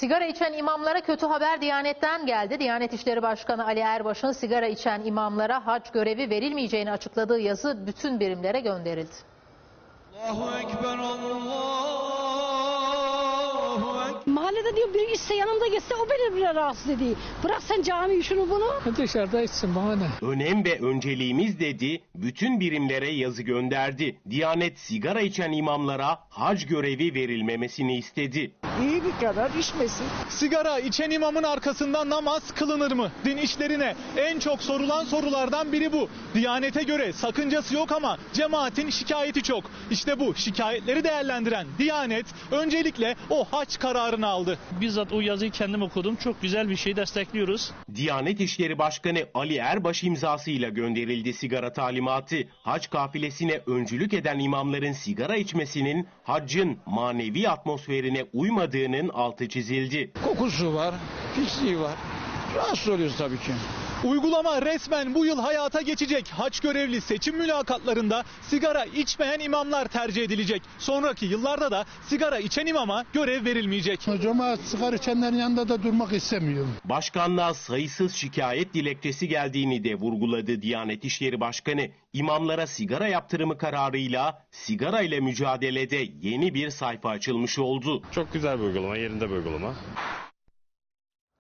Sigara içen imamlara kötü haber Diyanet'ten geldi. Diyanet İşleri Başkanı Ali Erbaş'ın sigara içen imamlara hac görevi verilmeyeceğini açıkladığı yazı bütün birimlere gönderildi. Allahu Ekber, Allahu diyor bir içse yanımda geçse o beni bile rahatsız ediyor. Bırak sen camiyi şunu bunu. Dışarıda içsin bana ne? Önem ve önceliğimiz dedi, bütün birimlere yazı gönderdi. Diyanet sigara içen imamlara hac görevi verilmemesini istedi. İyi bir karar içmesin. Sigara içen imamın arkasından namaz kılınır mı? Din işlerine en çok sorulan sorulardan biri bu. Diyanete göre sakıncası yok ama cemaatin şikayeti çok. İşte bu şikayetleri değerlendiren Diyanet öncelikle o haç kararını aldı. Bizzat o yazıyı kendim okudum. Çok güzel bir şey destekliyoruz. Diyanet İşleri Başkanı Ali Erbaş imzasıyla gönderildi sigara talimatı. Hac kafilesine öncülük eden imamların sigara içmesinin haccın manevi atmosferine uymadığının altı çizildi. Kokusu var, pisliği var. Rahatsız oluyoruz tabii ki. Uygulama resmen bu yıl hayata geçecek. Haç görevli seçim mülakatlarında sigara içmeyen imamlar tercih edilecek. Sonraki yıllarda da sigara içen imama görev verilmeyecek. Cemaat sigara içenlerin yanında da durmak istemiyor. Başkanlığa sayısız şikayet dilekçesi geldiğini de vurguladı Diyanet İşleri Başkanı. İmamlara sigara yaptırımı kararıyla sigara ile mücadelede yeni bir sayfa açılmış oldu. Çok güzel bir uygulama, yerinde bir uygulama.